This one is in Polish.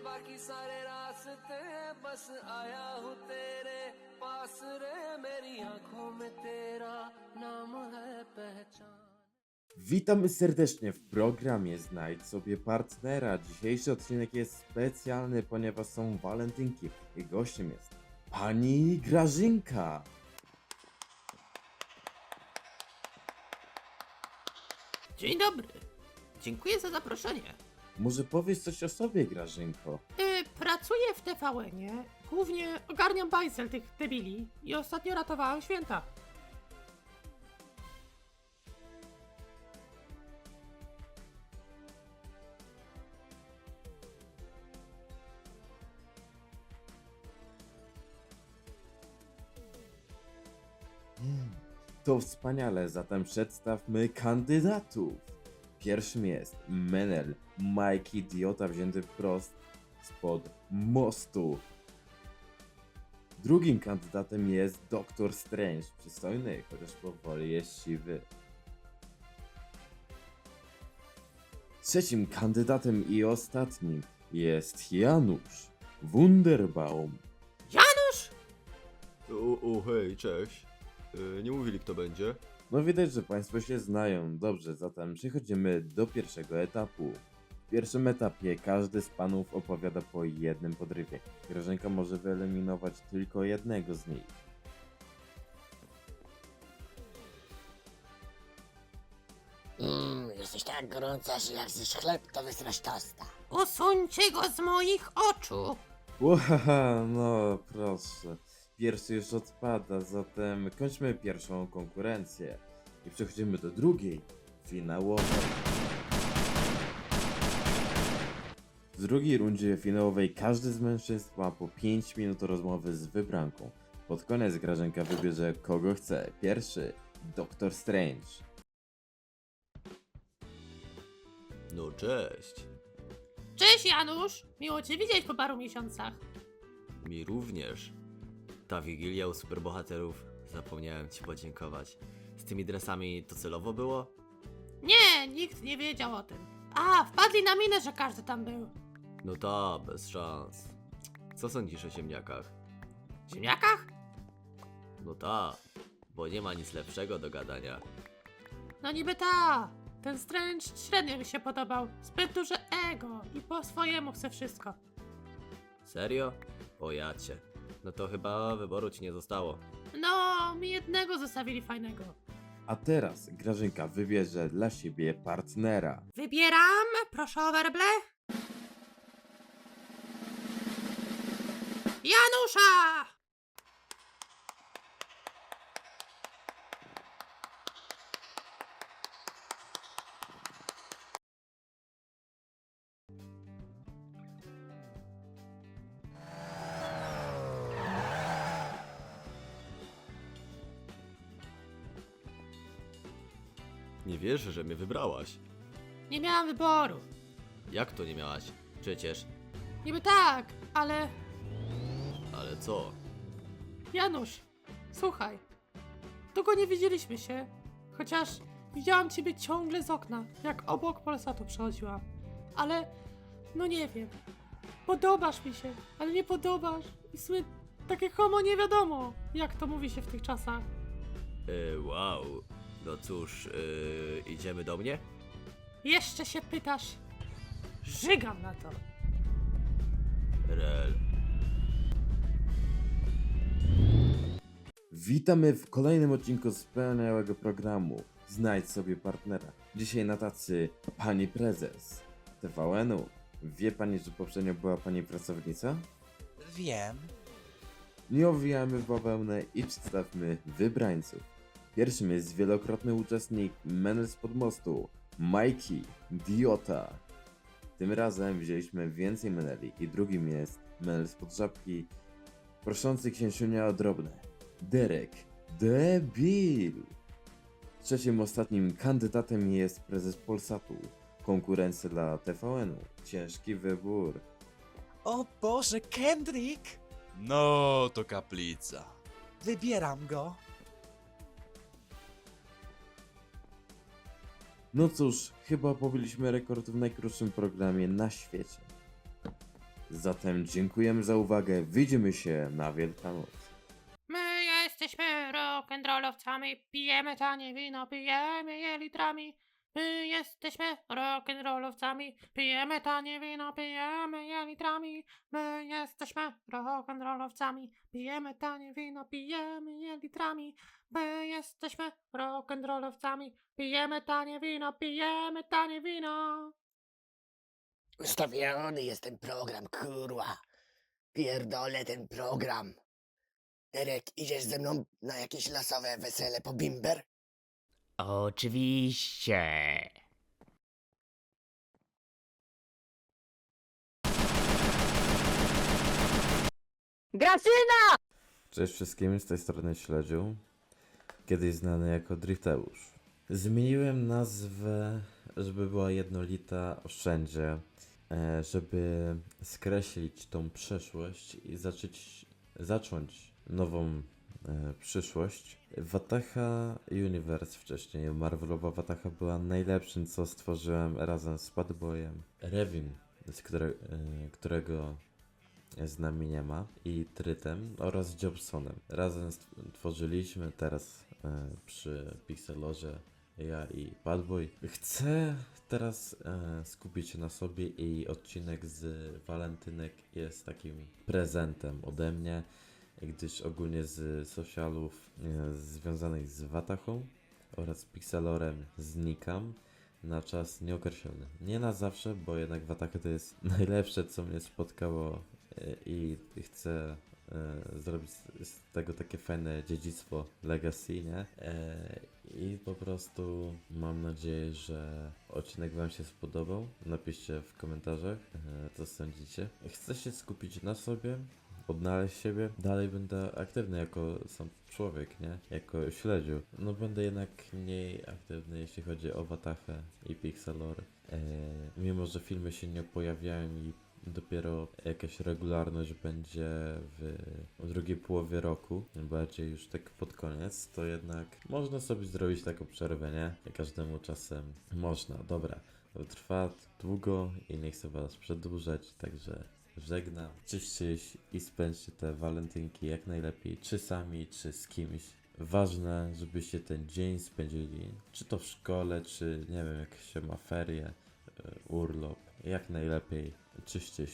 बाकी सारे रास्ते बस आया हूँ तेरे पास रे मेरी आंखों में तेरा नाम है पहचान Witamy serdecznie w programie Znajdź sobie partnera. Dzisiejszy odcinek jest specjalny, ponieważ są walentynki i gościem jest pani Grażynka. Dzień dobry. Dziękuję za zaproszenie. Może powiesz coś o sobie, Grażynko? Yy, pracuję w TVN-ie. Głównie ogarniam bajsel tych debili i ostatnio ratowałem święta. To wspaniale, zatem przedstawmy kandydatów. Pierwszym jest Menel, Mike Idiota wzięty wprost spod mostu. Drugim kandydatem jest Doktor Strange, przystojny, chociaż powoli jest siwy. Trzecim kandydatem i ostatnim jest Janusz Wunderbaum. Janusz! O, o hej, cześć. E, nie mówili kto będzie? No widać, że Państwo się znają. Dobrze, zatem przechodzimy do pierwszego etapu. W pierwszym etapie każdy z panów opowiada po jednym podrywie. Grażynka może wyeliminować tylko jednego z nich. Mmm, jesteś tak gorąca, że jak zjesz chleb, to wysrasz tosta. Usuńcie go z moich oczu! Łahaha, no proszę. Pierwszy już odpada, zatem kończmy pierwszą konkurencję. I przechodzimy do drugiej, finałowej. W drugiej rundzie finałowej każdy z mężczyzn ma po 5 minut rozmowy z wybranką. Pod koniec Grażynka wybierze kogo chce. Pierwszy, Doktor Strange. No cześć. Cześć Janusz! Miło cię widzieć po paru miesiącach. Mi również. Ta wigilia u superbohaterów. Zapomniałem ci podziękować. Z tymi dresami to celowo było? Nie, nikt nie wiedział o tym. A, wpadli na minę, że każdy tam był. No ta, bez szans. Co sądzisz o ziemniakach? W ziemniakach? No ta, bo nie ma nic lepszego do gadania. No niby ta. Ten Strange średnio mi się podobał. Zbyt duże ego i po swojemu chce wszystko. Serio? O jacie. No to chyba wyboru ci nie zostało. No, mi jednego zostawili fajnego. A teraz Grażynka wybierze dla siebie partnera. Wybieram, proszę o werble. Janusza! Nie wierzę, że mnie wybrałaś. Nie miałam wyboru. Jak to nie miałaś? Przecież. Niby tak, ale Ale co? Janusz, słuchaj. Długo nie widzieliśmy się, chociaż widziałam ciebie ciągle z okna, jak obok Polsatu przechodziłam. Ale, no nie wiem, podobasz mi się, ale nie podobasz. I w sumie takie homo nie wiadomo, jak to mówi się w tych czasach. Yy, wow. No cóż, yy, idziemy do mnie? Jeszcze się pytasz? Żygam na to. Rel. Witamy w kolejnym odcinku wspaniałego programu Znajdź sobie partnera. Dzisiaj na tacy pani prezes TVN-u. Wie pani, że poprzednio była pani pracownica? Wiem. Nie owijamy w bawełnę i przedstawmy wybrańców. Pierwszym jest wielokrotny uczestnik Menel z podmostu, Mikey Diota. Tym razem wzięliśmy więcej Meneli i drugim jest Menel z podżabki, proszący księciunia o drobne, Derek Debil. Trzecim ostatnim kandydatem jest prezes Polsatu, konkurencja dla TVN-u. Ciężki wybór. O Boże, Kendrick! No, to kaplica. Wybieram go. No cóż, chyba pobiliśmy rekord w najkrótszym programie na świecie. Zatem dziękujemy za uwagę, widzimy się na Wielkanoc. My jesteśmy rock'n'rollowcami, pijemy tanie wino, pijemy je litrami. My jesteśmy rock'n'rollowcami, pijemy tanie wino, pijemy je litrami. My jesteśmy rock'n'rollowcami, pijemy tanie wino, pijemy je litrami. My jesteśmy rock'n'rollowcami, pijemy tanie wino, pijemy tanie wino. Ustawiony jest ten program, kurwa. Pierdolę ten program. Derek, idziesz ze mną na jakieś losowe wesele po bimber? Oczywiście. Grażyna! Cześć wszystkim, z tej strony Śledziu, kiedyś znany jako Drifteusz. Zmieniłem nazwę, żeby była jednolita wszędzie, e, żeby skreślić tą przeszłość i zacząć, zacząć nową przyszłość. Wataha Universe wcześniej, Marvelowa Wataha była najlepszym, co stworzyłem razem z Padboyem. Revin, z które, e, którego z nami nie ma i Trytem oraz Jobsonem. Razem tworzyliśmy teraz e, przy Pixelorze ja i Padboy. Chcę teraz e, skupić się na sobie i odcinek z walentynek jest takim prezentem ode mnie, gdyż ogólnie z socialów e, związanych z Watachą oraz Pixelorem znikam na czas nieokreślony. Nie na zawsze, bo jednak Wataha to jest najlepsze, co mnie spotkało e, i chcę e, zrobić z- tego takie fajne dziedzictwo legacy, nie? I po prostu mam nadzieję, że odcinek Wam się spodobał. Napiszcie w komentarzach, co sądzicie. Chcę się skupić na sobie, odnaleźć siebie. Dalej będę aktywny jako sam człowiek, nie? Jako śledziu. No będę jednak mniej aktywny, jeśli chodzi o Watachę i Pixelor. E, mimo, że filmy się nie pojawiają i dopiero jakaś regularność będzie w, drugiej połowie roku, bardziej już tak pod koniec, to jednak można sobie zrobić taką przerwę, nie? Każdemu czasem można. Dobra, trwa długo i nie chcę was przedłużać, także żegnam. Się i spędźcie te walentynki jak najlepiej, czy sami, czy z kimś. Ważne, żebyście ten dzień spędzili, czy to w szkole, czy nie wiem, jak się ma ferie, e, urlop, jak najlepiej. Czyście.